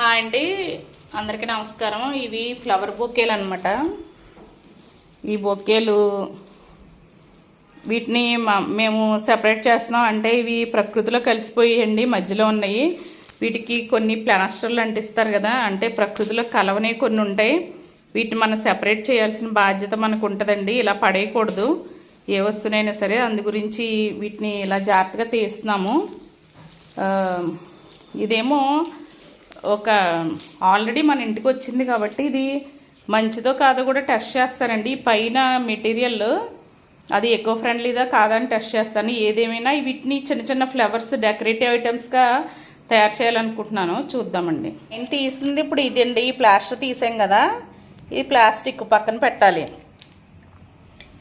Hi అండి. అందరికీ నమస్కారం. ఇవి ఫ్లవర్ బొకేలు అనమాట ఈ బొకేలు వీటిని మేము సెపరేట్ చేస్తున్నాం. అంటే ఇవి ప్రకృతిలో కలిసిపోయాయండి మధ్యలో ఉన్నాయి. వీటికి కొన్ని ప్లాస్టర్లు అంటిస్తారు కదా అంటే ప్రకృతిలో కలవనే కొన్ని ఉంటాయి. వీటిని మనం సెపరేట్ చేయాల్సిన బాధ్యత మనకు ఉంటుందండి. ఇలా పడేయకూడదు. ఏ వస్తువునైనా సరే అందు గురించి వీటిని ఇలా జాగ్రత్తగా తీస్తున్నాము. ఇదేమో ఒక ఆల్రెడీ మన ఇంటికి వచ్చింది కాబట్టి ఇది మంచిదో కాదో కూడా టెస్ట్ చేస్తారండి. పైన మెటీరియల్ అది ఎకో ఫ్రెండ్లీదా కాదా అని టెస్ట్ చేస్తాను. ఏదేమైనా వీటిని చిన్న చిన్న ఫ్లవర్స్ డెకరేటివ్ ఐటమ్స్గా తయారు చేయాలనుకుంటున్నాను. చూద్దామండి. నేను తీసింది ఇప్పుడు ఇదండి. ఈ ప్లాస్టర్ తీసాం కదా ఇది ప్లాస్టిక్ పక్కన పెట్టాలి.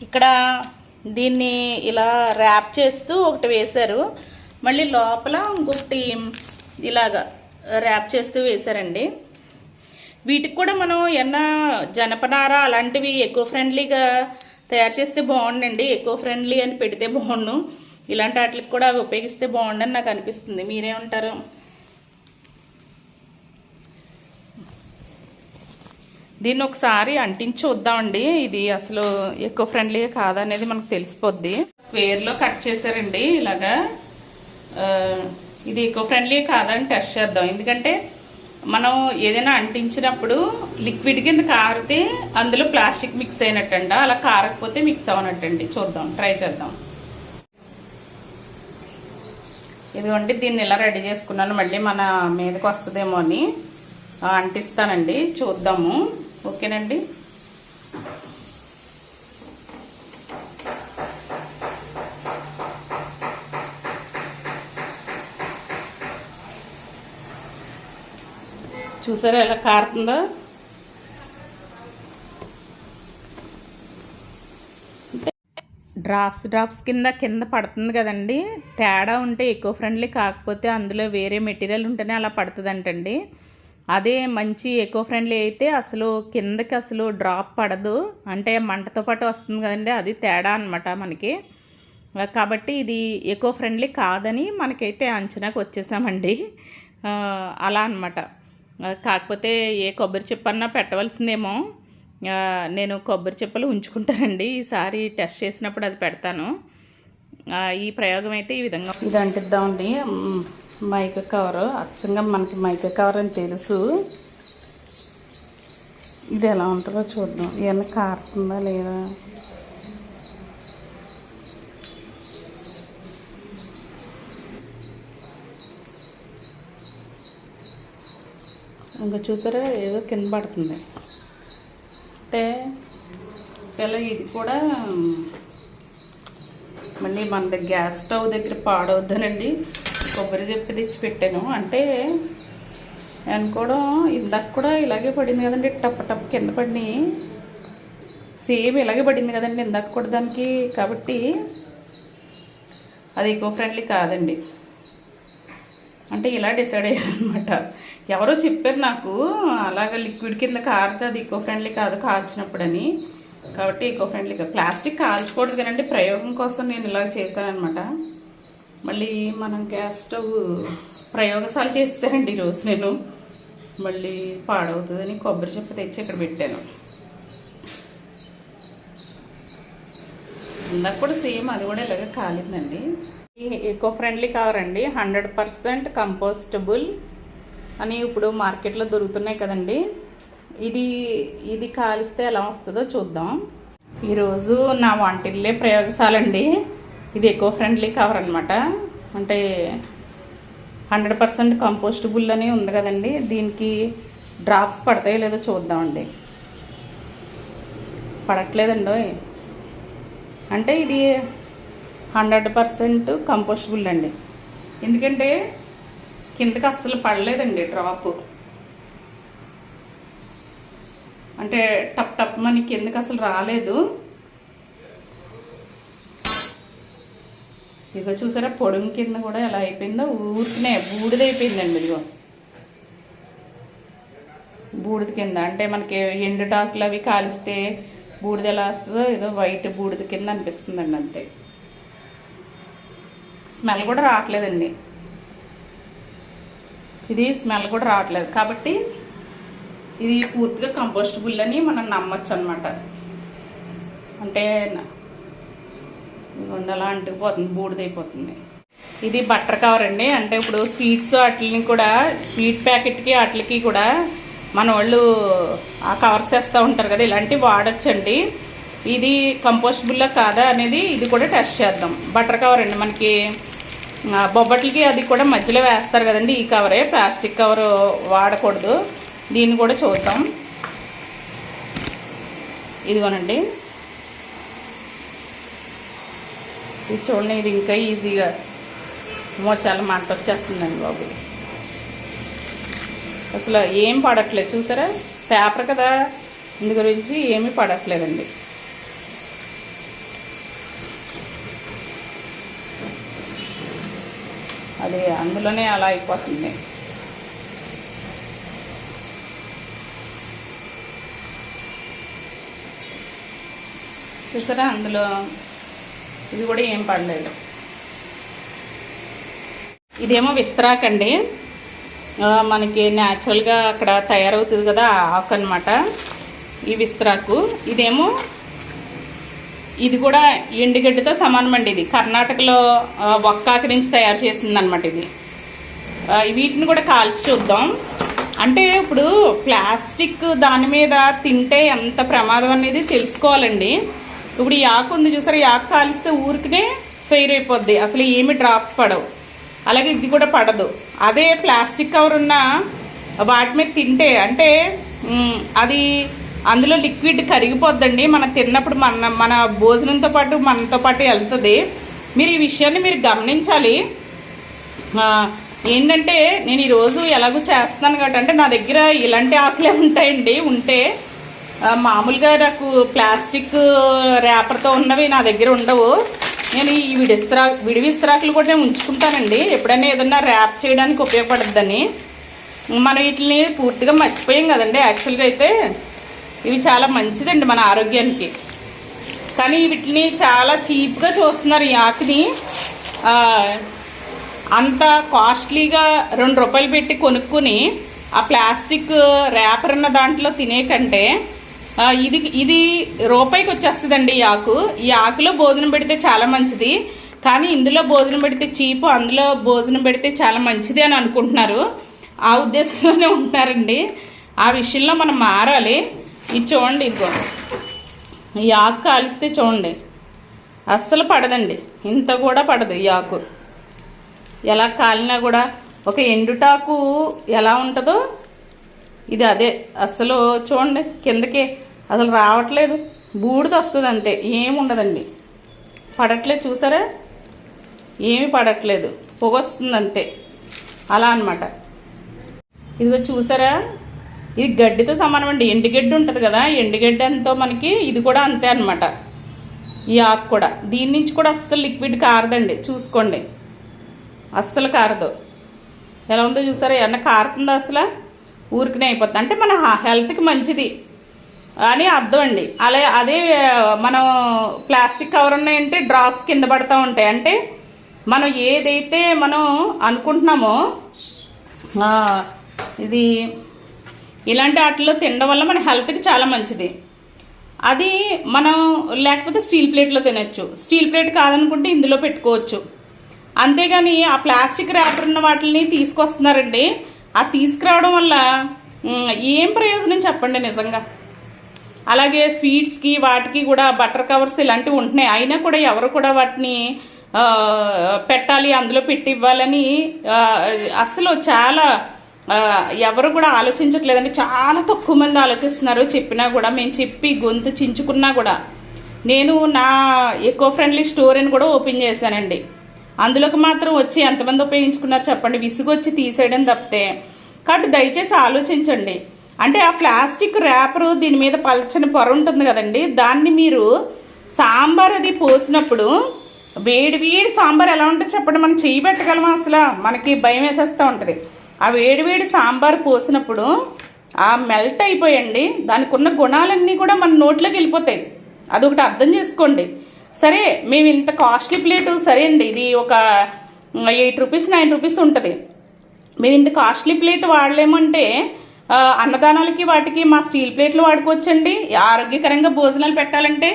ఇక్కడ దీన్ని ఇలా ర్యాప్ చేస్తూ ఒకటి వేశారు. మళ్ళీ లోపల ఇంకొకటి ఇలాగా ర్యాప్ చేస్తూ వేశారండి. వీటికి కూడా మనం ఏమన్నా జనపనార అలాంటివి ఎక్కువ ఫ్రెండ్లీగా తయారు చేస్తే బాగుండండి. ఎక్కువ ఫ్రెండ్లీ అని పెడితే బాగుండు. ఇలాంటి వాటికి కూడా అవి ఉపయోగిస్తే బాగుండని నాకు అనిపిస్తుంది. మీరేమంటారు? దీన్ని ఒకసారి అంటించి వద్దామండి ఇది అసలు ఎక్కువ ఫ్రెండ్లీ కాదనేది మనకు తెలిసిపోద్ది. స్క్వేర్లో కట్ చేశారండి ఇలాగా. ఇది ఎక్కువ ఫ్రెండ్లీ కాదని టెస్ట్ చేద్దాం. ఎందుకంటే మనం ఏదైనా అంటించినప్పుడు లిక్విడ్ కింద కారితే అందులో ప్లాస్టిక్ మిక్స్ అయినట్టంట అలా కారకపోతే మిక్స్ అవనట్టండి. చూద్దాం ట్రై చేద్దాం. ఇదిగోండి దీన్ని ఇలా రెడీ చేసుకున్నాను. మళ్ళీ మన మీదకి వస్తుందేమో అని అంటిస్తానండి. చూద్దాము. ఓకేనండి? చూసారా ఎలా కారుతుందో? డ్రాప్స్ డ్రాప్స్ కింద కింద పడుతుంది కదండి. తేడా ఉంటే ఎక్కువ ఫ్రెండ్లీ కాకపోతే అందులో వేరే మెటీరియల్ ఉంటేనే అలా పడుతుందంటండి. అదే మంచి ఎకో ఫ్రెండ్లీ అయితే అసలు కిందకి అసలు డ్రాప్ పడదు. అంటే మంటతో పాటు వస్తుంది కదండి. అది తేడా అనమాట మనకి. కాబట్టి ఇది ఎకో ఫ్రెండ్లీ కాదని మనకైతే అంచనాకు వచ్చేసామండి. అలా అనమాట కాకపోతే ఏ కొబ్బరి చెప్పన్నా పెట్టవలసిందేమో. నేను కొబ్బరి చెప్పలు ఉంచుకుంటానండి. ఈసారి టెస్ట్ చేసినప్పుడు అది పెడతాను. ఈ ప్రయోగం అయితే ఈ విధంగా ఇది అంటిద్దామండి. మైక కవరు. కవర్ అచ్చంగా మనకి మైక కవర్ అని తెలుసు. ఇది ఎలా ఉంటుందో చూద్దాం. ఏమన్నా కారుతుందా లేదా? ఇంకా చూసారా? ఏదో కింద పడుతుంది. అంటే ఇలా ఇది కూడా మళ్ళీ మన దగ్గర గ్యాస్ స్టవ్ దగ్గర పాడవద్దనండి. కొబ్బరి చెప్పి తెచ్చి పెట్టాను. అంటే అనుకోవడం ఇందాక కూడా ఇలాగే పడింది కదండి. టప్ టప్ కింద పడినాయి సేమ్ ఇలాగే పడింది కదండి ఇందాక కూడా దానికి. కాబట్టి అది ఎక్కువ ఫ్రెండ్లీ కాదండి. అంటే ఇలా డిసైడ్ అయ్యారనమాట ఎవరో చెప్పారు నాకు అలాగ లిక్విడ్ కింద కారితే ఈకో ఫ్రెండ్లీ కాదు కాల్చినప్పుడని. కాబట్టి ఈకో ఫ్రెండ్లీ కాదు ప్లాస్టిక్ కాల్చకూడదు కానండి ప్రయోగం కోసం నేను ఇలా చేశానమాట మళ్ళీ మనం గ్యాస్ స్టవ్ ప్రయోగశాల చేస్తానండి ఈరోజు నేను. మళ్ళీ పాడవుతుందని కొబ్బరి చెప్ప తెచ్చి ఇక్కడ పెట్టాను. ఇందాక కూడా సేమ్ అది కూడా ఇలాగ కాలిందండి. ఎకో ఫ్రెండ్లీ కవర్ అండి హండ్రెడ్ పర్సెంట్ కంపోస్టబుల్ అని ఇప్పుడు మార్కెట్లో దొరుకుతున్నాయి కదండి. ఇది ఇది కాలిస్తే ఎలా వస్తుందో చూద్దాం. ఈరోజు నా వంటిల్లే ప్రయోగశాల అండి ఇది ఎకో ఫ్రెండ్లీ కవర్ అనమాట అంటే హండ్రెడ్ పర్సెంట్ కంపోస్టబుల్ అని ఉంది కదండి. దీనికి డ్రాప్స్ పడతాయో లేదో చూద్దామండి. పడట్లేదండి? అంటే ఇది హండ్రెడ్ పర్సెంట్ కంపోస్టబుల్ అండి. ఎందుకంటే కిందకి అస్సలు పడలేదండి డ్రాప్ అంటే టప్ టప్ మని కిందకి అసలు రాలేదు. ఇదిగో చూసారా పొడుం కింద కూడా ఎలా అయిపోయిందో? ఊరికినే బూడిదైపోయిందండి ఇదిగో. బూడిద కింద అంటే మనకి ఎండుటాకులు అవి కాలిస్తే బూడిద ఎలా వస్తుందో ఏదో వైట్ బూడిద కింద అనిపిస్తుందండి అంతే. స్మెల్ కూడా రావట్లేదండి. ఇది స్మెల్ కూడా రావట్లేదు. కాబట్టి ఇది పూర్తిగా కంపోస్టబుల్ అని మనం నమ్మచ్చు అనమాట అంటే ఉండలా అలా అంటుకుపోతుంది బూడిదైపోతుంది. ఇది బట్టర్ కవర్ అండి. అంటే ఇప్పుడు స్వీట్స్ వాటిని కూడా స్వీట్ ప్యాకెట్కి వాటికి కూడా మన వాళ్ళు ఆ కవర్స్ వేస్తూ ఉంటారు కదా ఇలాంటివి వాడచ్చండి. ఇది కంపోస్టబుల్లా కాదా అనేది ఇది కూడా టెస్ట్ చేద్దాం. బటర్ కవర్ అండి మనకి. బొబ్బట్లకి అది కూడా మధ్యలో వేస్తారు కదండి. ఈ కవరే ప్లాస్టిక్ కవర్ వాడకూడదు. దీన్ని కూడా చూద్దాం. ఇదిగోనండి. ఇది చూడండి ఇది ఇంకా ఈజీగా మో చాలా మంట వచ్చేస్తుందండి బాబు. అసలు ఏం పడట్లేదు చూసారా? పేపర్ కదా. ఇందు గురించి ఏమీ పడట్లేదండి. అది అందులోనే అలా అయిపోతుంది. చూసారా? అందులో ఇది కూడా ఏం పడలేదు. ఇదేమో విస్తరాకండి అండి. మనకి న్యాచురల్గా అక్కడ తయారవుతుంది కదా ఆకు అనమాట ఈ విస్తరాకు. ఇదేమో ఇది కూడా ఎండుగడ్డితో అండి ఇది. కర్ణాటకలో ఒక్కాకి నుంచి తయారు చేసింది అనమాట ఇది వీటిని కూడా కాల్చి చూద్దాం. అంటే ఇప్పుడు ప్లాస్టిక్ దాని మీద తింటే ఎంత ప్రమాదం అనేది తెలుసుకోవాలండి. ఇప్పుడు ఈ ఆకు ఉంది చూసారా? యాక్ ఆకు కాలిస్తే ఊరికనే ఫెయిర్ అయిపోద్ది. అసలు ఏమి డ్రాప్స్ పడవు. అలాగే ఇది కూడా పడదు. అదే ప్లాస్టిక్ కవర్ ఉన్న వాటి మీద తింటే అంటే అది అందులో లిక్విడ్ కరిగిపోద్దండి. మనం తిన్నప్పుడు మన మన భోజనంతో పాటు మనతో పాటు వెళ్తుంది. మీరు ఈ విషయాన్ని మీరు గమనించాలి. ఏంటంటే నేను ఈరోజు ఎలాగో చేస్తున్నాను కాబట్టి అంటే నా దగ్గర ఇలాంటి ఆకులే ఉంటాయండి. ఉంటే మామూలుగా నాకు ప్లాస్టిక్ ర్యాపర్తో ఉన్నవి నా దగ్గర ఉండవు. నేను ఈ విడిస్త్రా విడివిస్త్రాకులు కూడా నేను ఉంచుకుంటానండి. ఎప్పుడైనా ఏదన్నా ర్యాప్ చేయడానికి ఉపయోగపడద్దని. మనం వీటిని పూర్తిగా మర్చిపోయాం కదండి. యాక్చువల్గా అయితే ఇవి చాలా మంచిదండి మన ఆరోగ్యానికి. కానీ వీటిని చాలా చీప్గా చూస్తున్నారు ఈ ఆకుని. అంత కాస్ట్లీగా రెండు రూపాయలు పెట్టి కొనుక్కుని ఆ ప్లాస్టిక్ ర్యాపర్ ఉన్న దాంట్లో తినే కంటే ఇది ఇది రూపాయికి వచ్చేస్తుందండి ఈ ఆకు. ఈ ఆకులో భోజనం పెడితే చాలా మంచిది. కానీ ఇందులో భోజనం పెడితే చీపు అందులో భోజనం పెడితే చాలా మంచిది అని అనుకుంటున్నారు. ఆ ఉద్దేశంలోనే ఉంటారండి ఆ విషయంలో మనం మారాలి. ఇది చూడండి ఇదిగో. ఈ ఆకు కాలిస్తే చూడండి. అస్సలు పడదండి. ఇంత కూడా పడదు ఈ ఆకు. ఎలా కాలినా కూడా ఒక ఎండుటాకు ఎలా ఉంటుందో ఇది అదే. అస్సలు చూడండి కిందకి అసలు రావట్లేదు. బూడిద వస్తుంది అంతే. ఏముండదండి పడట్లేదు చూసారా? ఏమి పడట్లేదు. పొగ వస్తుంది అంతే అలా అన్నమాట. ఇదిగో చూసారా? ఇది గడ్డితో సమానం అండి. ఎండుగడ్డి ఉంటుంది కదా ఎండుగడ్డి ఎంతో మనకి ఇది కూడా అంతే అనమాట ఈ ఆకు కూడా. దీని నుంచి కూడా అస్సలు లిక్విడ్ కారదండి. చూసుకోండి. అస్సలు కారదు. ఎలా ఉందో చూసారా? ఏమన్నా కారుతుందా అసలు? ఊరికనే అయిపోతుంది అంటే మన హెల్త్కి మంచిది అని అర్థం అండి. అలా అదే మనం ప్లాస్టిక్ కవర్ ఉన్నాయంటే డ్రాప్స్ కింద పడతా ఉంటాయి. అంటే మనం ఏదైతే మనం అనుకుంటున్నామో ఇది ఇలాంటి వాటిలో తినడం వల్ల మన హెల్త్కి చాలా మంచిది. అది మనం లేకపోతే స్టీల్ ప్లేట్లో తినచ్చు. స్టీల్ ప్లేట్ కాదనుకుంటే ఇందులో పెట్టుకోవచ్చు. అంతేగాని ఆ ప్లాస్టిక్ ర్యాపర్ ఉన్న వాటిని తీసుకొస్తున్నారండి. ఆ తీసుకురావడం వల్ల ఏం ప్రయోజనం చెప్పండి నిజంగా? అలాగే స్వీట్స్కి వాటికి కూడా బటర్ కవర్స్ ఇలాంటివి ఉంటున్నాయి. అయినా కూడా ఎవరు కూడా వాటిని పెట్టాలి అందులో పెట్టి ఇవ్వాలని అసలు చాలా ఎవరు కూడా ఆలోచించట్లేదండి. చాలా తక్కువ మంది ఆలోచిస్తున్నారు. చెప్పినా కూడా మేము చెప్పి గొంతు చించుకున్నా కూడా. నేను నా ఎకో ఫ్రెండ్లీ స్టోర్ అని కూడా ఓపెన్ చేశానండి. అందులోకి మాత్రం వచ్చి ఎంతమంది ఉపయోగించుకున్నారు చెప్పండి. విసుగొచ్చి తీసేయడం తప్పితే. కాబట్టి దయచేసి ఆలోచించండి. అంటే ఆ ప్లాస్టిక్ ర్యాపర్ దీని మీద పలచని పొర ఉంటుంది కదండి. దాన్ని మీరు సాంబార్ అది పోసినప్పుడు వేడి వేడి సాంబార్ ఎలా ఉంటుంది చెప్పండి. మనం చేయి పెట్టగలమా అసలు? మనకి భయం వేసేస్తూ ఉంటుంది. ఆ వేడివేడి సాంబార్ పోసినప్పుడు ఆ మెల్ట్ అయిపోయండి. దానికి ఉన్న గుణాలన్నీ కూడా మన నోట్లోకి వెళ్ళిపోతాయి. అదొకటి అర్థం చేసుకోండి. సరే మేము ఇంత కాస్ట్లీ ప్లేటు సరే అండి. ఇది ఒక ఎయిట్ రూపీస్ నైన్ రూపీస్ ఉంటుంది. మేము ఇంత కాస్ట్లీ ప్లేట్ వాడలేమంటే అన్నదానాలకి వాటికి మా స్టీల్ ప్లేట్లు వాడుకోవచ్చండి. ఆరోగ్యకరంగా భోజనాలు పెట్టాలంటే.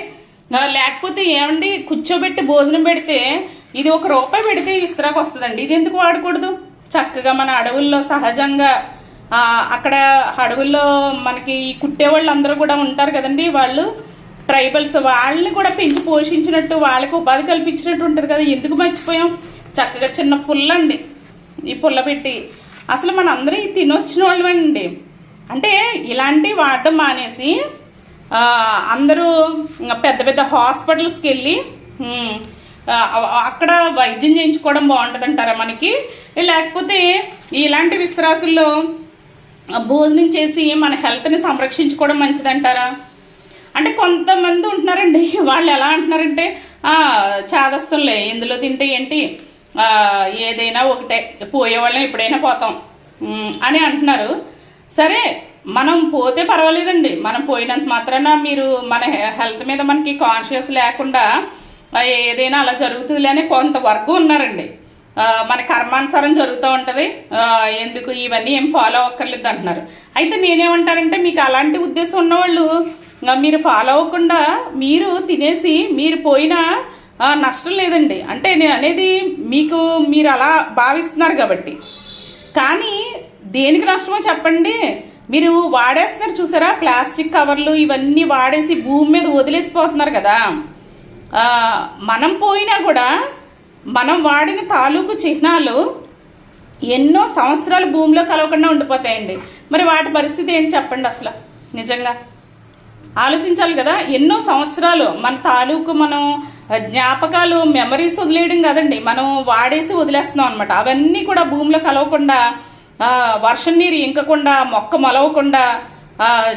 లేకపోతే ఏమండి కూర్చోబెట్టి భోజనం పెడితే ఇది ఒక రూపాయి పెడితే విస్తరాకు వస్తుందండి. ఇది ఎందుకు వాడకూడదు? చక్కగా మన అడవుల్లో సహజంగా అక్కడ అడవుల్లో మనకి కుట్టే వాళ్ళు అందరూ కూడా ఉంటారు కదండి వాళ్ళు. ట్రైబల్స్ వాళ్ళని కూడా పెంచి పోషించినట్టు వాళ్ళకి ఉపాధి కల్పించినట్టు ఉంటుంది కదా ఎందుకు మర్చిపోయాం? చక్కగా చిన్న పుల్ల అండి ఈ పుల్ల పెట్టి అసలు మన అందరూ తినొచ్చిన వాళ్ళమండి. అంటే ఇలాంటివి వాడడం మానేసి అందరూ ఇంకా పెద్ద పెద్ద హాస్పిటల్స్కి వెళ్ళి అక్కడ వైద్యం చేయించుకోవడం బాగుంటుంది అంటారా మనకి? లేకపోతే ఇలాంటి విస్తరాకుల్లో భోజనం చేసి మన హెల్త్ని సంరక్షించుకోవడం మంచిదంటారా? అంటే కొంతమంది ఉంటున్నారండి వాళ్ళు ఎలా అంటున్నారంటే ఆ ఇందులో తింటే ఏంటి? ఏదైనా ఒకటే పోయేవాళ్ళం ఎప్పుడైనా పోతాం అని అంటున్నారు. సరే మనం పోతే పర్వాలేదండి. మనం పోయినంత మాత్రాన మీరు మన హెల్త్ మీద మనకి కాన్షియస్ లేకుండా ఏదైనా అలా జరుగుతుందిలే అని కొంతవరకు ఉన్నారండి. మన కర్మానుసారం జరుగుతూ ఉంటుంది. ఎందుకు ఇవన్నీ ఏం ఫాలో అవ్వక్కర్లేదు అంటున్నారు. అయితే నేనేమంటానంటే మీకు అలాంటి ఉద్దేశం ఉన్నవాళ్ళు మీరు ఫాలో అవ్వకుండా మీరు తినేసి మీరు పోయినా నష్టం లేదండి. అంటే నేను అనేది మీకు మీరు అలా భావిస్తున్నారు కాబట్టి. కానీ దేనికి నష్టమో చెప్పండి. మీరు వాడేస్తున్నారు చూసారా? ప్లాస్టిక్ కవర్లు ఇవన్నీ వాడేసి భూమి మీద వదిలేసిపోతున్నారు కదా. మనం పోయినా కూడా మనం వాడిన తాలూకు చిహ్నాలు ఎన్నో సంవత్సరాలు భూమిలో కలవకుండా ఉండిపోతాయండి. మరి వాటి పరిస్థితి ఏంటి చెప్పండి అసలు? నిజంగా ఆలోచించాలి కదా. ఎన్నో సంవత్సరాలు మన తాలూకు మనం జ్ఞాపకాలు మెమరీస్ వదిలేయడం కదండి. మనం వాడేసి వదిలేస్తున్నాం అనమాట అవన్నీ కూడా భూమిలో కలవకుండా వర్షం నీరు ఇంకకుండా మొక్క మొలవకుండా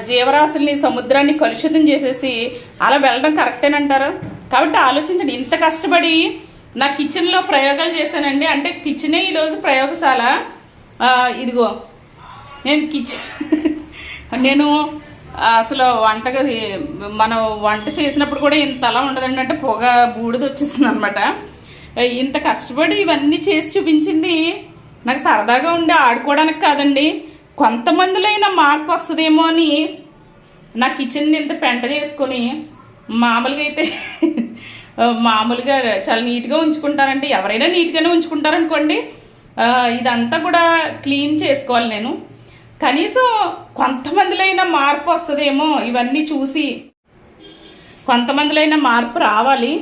జీవరాశుల్ని సముద్రాన్ని కలుషితం చేసేసి అలా వెళ్ళడం కరెక్టేనంటారా? కాబట్టి ఆలోచించండి ఇంత కష్టపడి నా కిచెన్లో ప్రయోగాలు చేశానండి. అంటే కిచెనే ఈరోజు ప్రయోగశాల? ఇదిగో నేను కిచెన్ నేను అసలు వంటగది మనం వంట చేసినప్పుడు కూడా ఇంత అలా ఉండదండి. అంటే పొగ బూడిద వచ్చేసింది అనమాట ఇంత కష్టపడి ఇవన్నీ చేసి చూపించింది నాకు సరదాగా ఉండి ఆడుకోవడానికి కాదండి. కొంతమందిలో అయినా మార్పు వస్తుందేమో అని నా కిచెన్ ఇంత పెంట చేసుకొని మామూలుగా అయితే మామూలుగా చాలా నీట్గా ఉంచుకుంటారండి ఎవరైనా నీట్గానే ఉంచుకుంటారనుకోండి ఇదంతా కూడా క్లీన్ చేసుకోవాలి నేను. కనీసం కొంతమందిలో మార్పు వస్తుందేమో ఇవన్నీ చూసి కొంతమందిలైనా అయినా మార్పు రావాలి.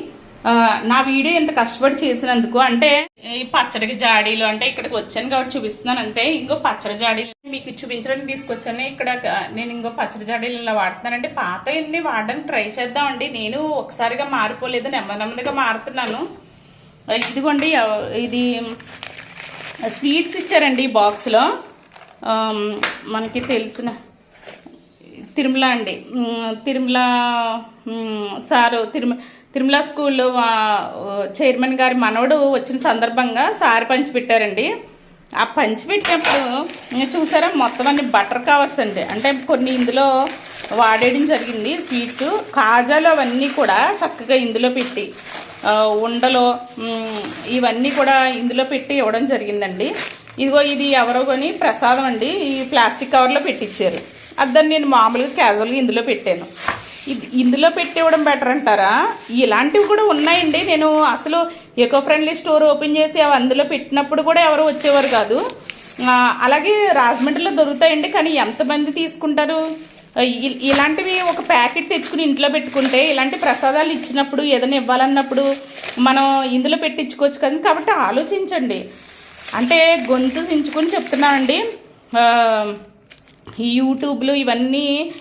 నా వీడియో ఎంత కష్టపడి చేసినందుకు అంటే ఈ పచ్చడికి జాడీలు అంటే ఇక్కడికి వచ్చాను కాబట్టి చూపిస్తున్నాను అంటే ఇంకో పచ్చడి జాడీలు మీకు చూపించడానికి తీసుకొచ్చాను. ఇక్కడ నేను ఇంకో పచ్చడి జాడీలు ఇలా వాడుతున్నానంటే పాత ఎన్ని వాడడానికి ట్రై చేద్దామండి. నేను ఒకసారిగా మారిపోలేదు నెమ్మది నెమ్మదిగా మారుతున్నాను. ఇదిగోండి ఇది స్వీట్స్ ఇచ్చారండి ఈ బాక్స్లో. మనకి తెలిసిన తిరుమల అండి. తిరుమల సారు తిరుమ తిరుమల స్కూల్లో చైర్మన్ గారి మనవడు వచ్చిన సందర్భంగా సారి పంచి పెట్టారండి. ఆ పంచి పెట్టినప్పుడు ఇంకా చూసారా మొత్తం అన్ని బటర్ కవర్స్ అండి. అంటే కొన్ని ఇందులో వాడేయడం జరిగింది స్వీట్స్ కాజాలు అవన్నీ కూడా చక్కగా ఇందులో పెట్టి ఉండలు ఇవన్నీ కూడా ఇందులో పెట్టి ఇవ్వడం జరిగిందండి. ఇదిగో ఇది ఎవరో కొని ప్రసాదం అండి ఈ ప్లాస్టిక్ కవర్లో పెట్టించారు అదని నేను మామూలుగా క్యాజువల్గా ఇందులో పెట్టాను. ఇది ఇందులో పెట్టి ఇవ్వడం బెటర్ అంటారా? ఇలాంటివి కూడా ఉన్నాయండి. నేను అసలు ఎకో ఫ్రెండ్లీ స్టోర్ ఓపెన్ చేసి అవి అందులో పెట్టినప్పుడు కూడా ఎవరు వచ్చేవారు కాదు. అలాగే రాజమండ్రిలో దొరుకుతాయండి కానీ ఎంతమంది తీసుకుంటారు? ఇ- ఇలాంటివి ఒక ప్యాకెట్ తెచ్చుకుని ఇంట్లో పెట్టుకుంటే ఇలాంటి ప్రసాదాలు ఇచ్చినప్పుడు ఏదైనా ఇవ్వాలన్నప్పుడు మనం ఇందులో పెట్టించుకోవచ్చు కదా కాబట్టి ఆలోచించండి. అంటే గొంతు దించుకొని చెప్తున్నామండి యూట్యూబ్లు ఇవన్నీ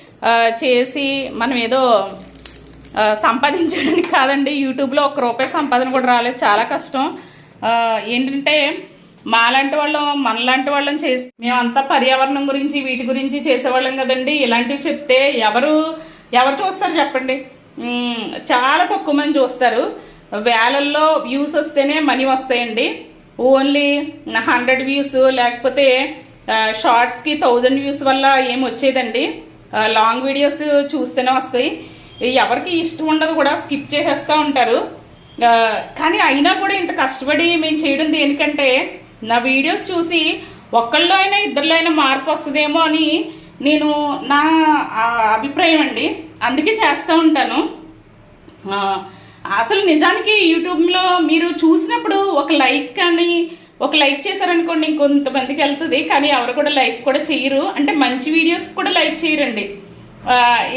చేసి మనం ఏదో సంపాదించడానికి కాదండి. యూట్యూబ్లో ఒక్క రూపాయి సంపాదన కూడా రాలేదు. చాలా కష్టం. ఏంటంటే మాలాంటి వాళ్ళం మనలాంటి వాళ్ళం చేసి మేమంతా పర్యావరణం గురించి వీటి గురించి చేసేవాళ్ళం కదండి. ఇలాంటివి చెప్తే ఎవరు ఎవరు చూస్తారు చెప్పండి? చాలా తక్కువ మంది చూస్తారు. వేలల్లో వ్యూస్ వస్తేనే మనీ వస్తాయండి. ఓన్లీ హండ్రెడ్ వ్యూస్ లేకపోతే షార్ట్స్కి థౌజండ్ వ్యూస్ వల్ల ఏం వచ్చేదండి? లాంగ్ వీడియోస్ చూస్తేనే వస్తాయి. ఎవరికి ఇష్టం ఉండదు కూడా స్కిప్ చేసేస్తూ ఉంటారు. కానీ అయినా కూడా ఇంత కష్టపడి మేము చేయడం దేనికంటే నా వీడియోస్ చూసి ఒక్కళ్ళు అయినా ఇద్దరిలో అయినా మార్పు వస్తుందేమో అని నేను నా అభిప్రాయం అండి. అందుకే చేస్తూ ఉంటాను. అసలు నిజానికి యూట్యూబ్లో మీరు చూసినప్పుడు ఒక లైక్ కానీ ఒక లైక్ చేశారనుకోండి ఇంకొంతమందికి వెళ్తుంది కానీ ఎవరు కూడా లైక్ కూడా చేయరు. అంటే మంచి వీడియోస్ కూడా లైక్ చేయరండి.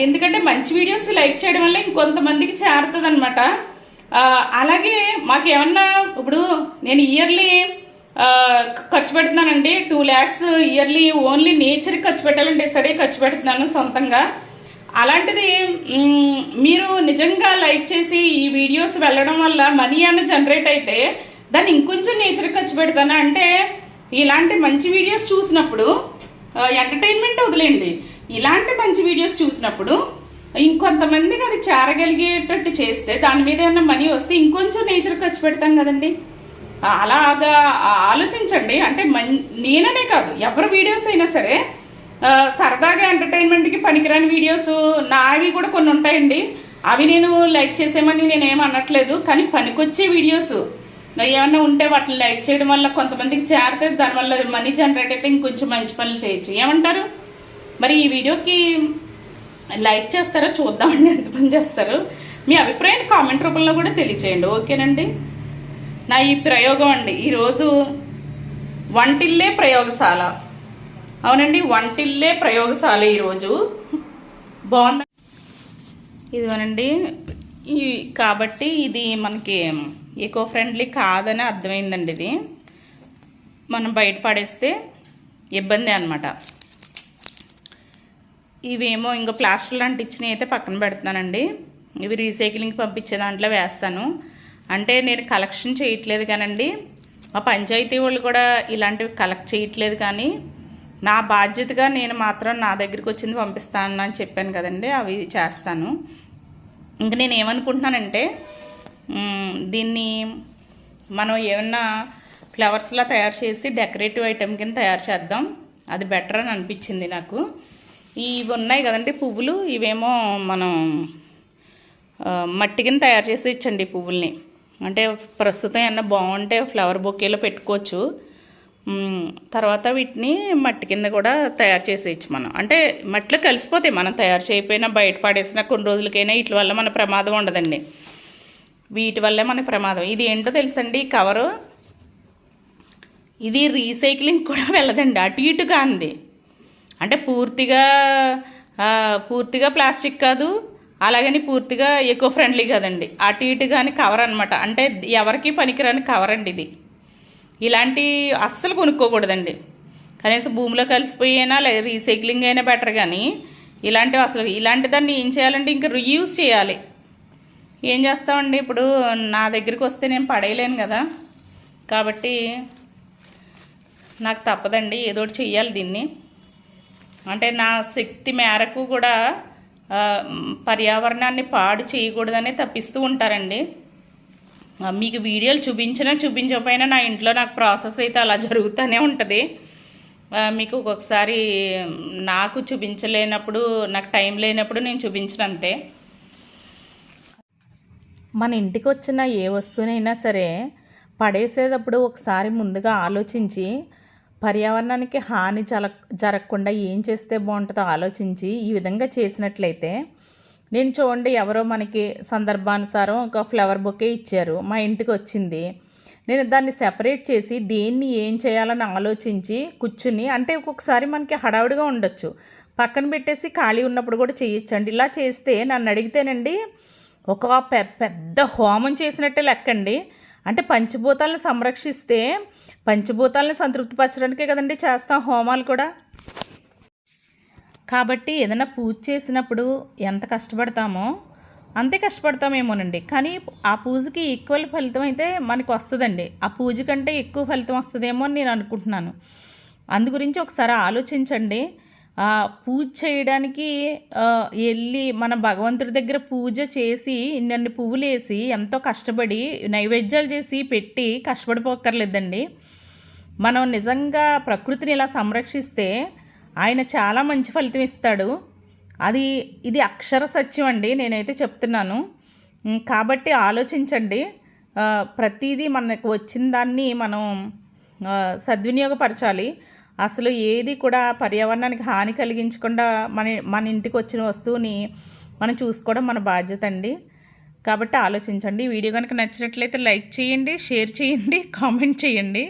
ఎందుకంటే మంచి వీడియోస్ లైక్ చేయడం వల్ల ఇంకొంతమందికి చేరుతుంది అనమాట అలాగే మాకు ఏమన్నా ఇప్పుడు నేను ఇయర్లీ ఖర్చు పెడుతున్నానండి. టూ ల్యాక్స్ ఇయర్లీ ఓన్లీ నేచర్కి ఖర్చు పెట్టాలని డిసైడ్ ఖర్చు పెడుతున్నాను సొంతంగా. అలాంటిది మీరు నిజంగా లైక్ చేసి ఈ వీడియోస్ వెళ్ళడం వల్ల మనీ అన్న జనరేట్ అయితే దాన్ని ఇంకొంచెం నేచర్ ఖర్చు పెడతాను అంటే ఇలాంటి మంచి వీడియోస్ చూసినప్పుడు ఎంటర్టైన్మెంట్ వదిలేండి ఇలాంటి మంచి వీడియోస్ చూసినప్పుడు ఇంకొంతమందికి అది చేరగలిగేటట్టు చేస్తే దాని మీద ఏమన్నా మనీ వస్తే ఇంకొంచెం నేచర్ ఖర్చు పెడతాం కదండి. అలాగా ఆలోచించండి. అంటే మన్- నేననే కాదు ఎవరి వీడియోస్ అయినా సరే సరదాగా ఎంటర్టైన్మెంట్కి పనికిరాని వీడియోస్ నావి కూడా కొన్ని ఉంటాయండి. అవి నేను లైక్ చేసేమని నేనేం అనట్లేదు కానీ పనికొచ్చే వీడియోస్ ఏమన్నా ఉంటే వాటిని లైక్ చేయడం వల్ల కొంతమందికి చేరితే దానివల్ల మనీ జనరేట్ అయితే ఇంకొంచెం మంచి పనులు చేయొచ్చు. ఏమంటారు? మరి ఈ వీడియోకి లైక్ చేస్తారో? చూద్దామండి ఎంత పని చేస్తారు? మీ అభిప్రాయాన్ని కామెంట్ రూపంలో కూడా తెలియచేయండి. ఓకేనండి? నా ఈ ప్రయోగం అండి. ఈరోజు వంటిల్లే ప్రయోగశాల. అవునండి వంటిల్లే ప్రయోగశాల ఈరోజు బాగుంది? ఇదిగోనండి. ఈ కాబట్టి ఇది మనకి ఈకో ఫ్రెండ్లీ కాదని అర్థమైందండి ఇది. మనం బయట పడేస్తే ఇబ్బంది అనమాట ఇవేమో ఇంకో ప్లాస్టర్ లాంటి ఇచ్చినవి అయితే పక్కన పెడుతున్నానండి. ఇవి రీసైక్లింగ్ పంపించే దాంట్లో వేస్తాను. అంటే నేను కలెక్షన్ చేయట్లేదు కానండి. మా పంచాయతీ వాళ్ళు కూడా ఇలాంటివి కలెక్ట్ చేయట్లేదు కానీ నా బాధ్యతగా నేను మాత్రం నా దగ్గరికి వచ్చింది పంపిస్తాను అని చెప్పాను కదండి. అవి చేస్తాను. ఇంక నేను ఏమనుకుంటున్నానంటే దీన్ని మనం ఏమన్నా ఫ్లవర్స్లా తయారు చేసి డెకరేటివ్ ఐటెం కింద తయారు చేద్దాం. అది బెటర్ అని అనిపించింది నాకు. ఇవి ఉన్నాయి కదండి పువ్వులు. ఇవేమో మనం మట్టి కింద తయారు చేసి ఇచ్చండి పువ్వుల్ని. అంటే ప్రస్తుతం ఏమన్నా బాగుంటే ఫ్లవర్ బొకేలో పెట్టుకోవచ్చు. తర్వాత వీటిని మట్టి కింద కూడా తయారు చేసేయచ్చు మనం. అంటే మట్టిలో కలిసిపోతాయి. మనం తయారు చేయకపోయినా బయట పాడేసినా కొన్ని రోజులకైనా వీటి వల్ల మన ప్రమాదం ఉండదండి. వీటి వల్లే మనకి ప్రమాదం. ఇది ఏంటో తెలుసండి? కవరు. ఇది రీసైక్లింగ్ కూడా వెళ్ళదండి. అటు ఇటు కాంది అంటే పూర్తిగా పూర్తిగా ప్లాస్టిక్ కాదు అలాగని పూర్తిగా ఎకో ఫ్రెండ్లీ కదండి. అటు ఇటు కానీ కవర్ అనమాట అంటే ఎవరికి పనికిరాని కవర్ అండి ఇది. ఇలాంటి అస్సలు కొనుక్కోకూడదండి. కనీసం భూమిలో కలిసిపోయినా లేదా రీసైక్లింగ్ అయినా బెటర్ కానీ ఇలాంటివి అసలు ఇలాంటి దాన్ని ఏం చేయాలంటే ఇంకా రీయూజ్ చేయాలి. ఏం చేస్తామండి? ఇప్పుడు నా దగ్గరికి వస్తే నేను పడేయలేను కదా. కాబట్టి నాకు తప్పదండి. ఏదో ఒకటి చెయ్యాలి దీన్ని. అంటే నా శక్తి మేరకు కూడా పర్యావరణాన్ని పాడు చేయకూడదనే తప్పిస్తూ ఉంటారండి. మీకు వీడియోలు చూపించినా చూపించకపోయినా నా ఇంట్లో నాకు ప్రాసెస్ అయితే అలా జరుగుతూనే ఉంటుంది. మీకు ఒక్కొక్కసారి నాకు చూపించలేనప్పుడు నాకు టైం లేనప్పుడు నేను చూపించినంతే మన ఇంటికి వచ్చిన ఏ వస్తువునైనా సరే పడేసేటప్పుడు ఒకసారి ముందుగా ఆలోచించి పర్యావరణానికి హాని జల జరగకుండా ఏం చేస్తే బాగుంటుందో ఆలోచించి ఈ విధంగా చేసినట్లయితే నేను చూడండి ఎవరో మనకి సందర్భానుసారం ఒక ఫ్లవర్ బొకే ఇచ్చారు. మా ఇంటికి వచ్చింది నేను దాన్ని సెపరేట్ చేసి దేన్ని ఏం చేయాలని ఆలోచించి కూర్చుని అంటే ఒక్కొక్కసారి మనకి హడావుడిగా ఉండొచ్చు. పక్కన పెట్టేసి ఖాళీ ఉన్నప్పుడు కూడా చేయొచ్చండి. ఇలా చేస్తే నన్ను అడిగితేనండి ఒక పె- పెద్ద హోమం చేసినట్టే లెక్కండి. అంటే పంచభూతాలను సంరక్షిస్తే పంచభూతాలను సంతృప్తిపరచడానికే కదండి చేస్తాం హోమాలు కూడా. కాబట్టి ఏదైనా పూజ చేసినప్పుడు ఎంత కష్టపడతామో అంతే కష్టపడతామేమోనండి. కానీ ఆ పూజకి ఈక్వల్ ఫలితం అయితే మనకు వస్తుందండి. ఆ పూజ కంటే ఎక్కువ ఫలితం వస్తుందేమో అని నేను అనుకుంటున్నాను. అందు గురించి ఒకసారి ఆలోచించండి. పూజ చేయడానికి వెళ్ళి మన భగవంతుడి దగ్గర పూజ చేసి ఇన్ని పువ్వులు వేసి ఎంతో కష్టపడి నైవేద్యాలు చేసి పెట్టి కష్టపడిపోక్కర్లేదండి. మనం నిజంగా ప్రకృతిని ఇలా సంరక్షిస్తే ఆయన చాలా మంచి ఫలితం ఇస్తాడు. అది ఇది అక్షర సత్యం అండి నేనైతే చెప్తున్నాను. కాబట్టి ఆలోచించండి. ప్రతిదీ మనకు వచ్చిన దాన్ని మనం సద్వినియోగపరచాలి. అసలు ఏది కూడా పర్యావరణానికి హాని కలిగించకుండా మన మన ఇంటికి వచ్చిన వస్తువుని మనం చూసుకోవడం మన బాధ్యత అండి. కాబట్టి ఆలోచించండి. వీడియో కనుక నచ్చినట్లయితే లైక్ చేయండి షేర్ చేయండి కామెంట్ చేయండి.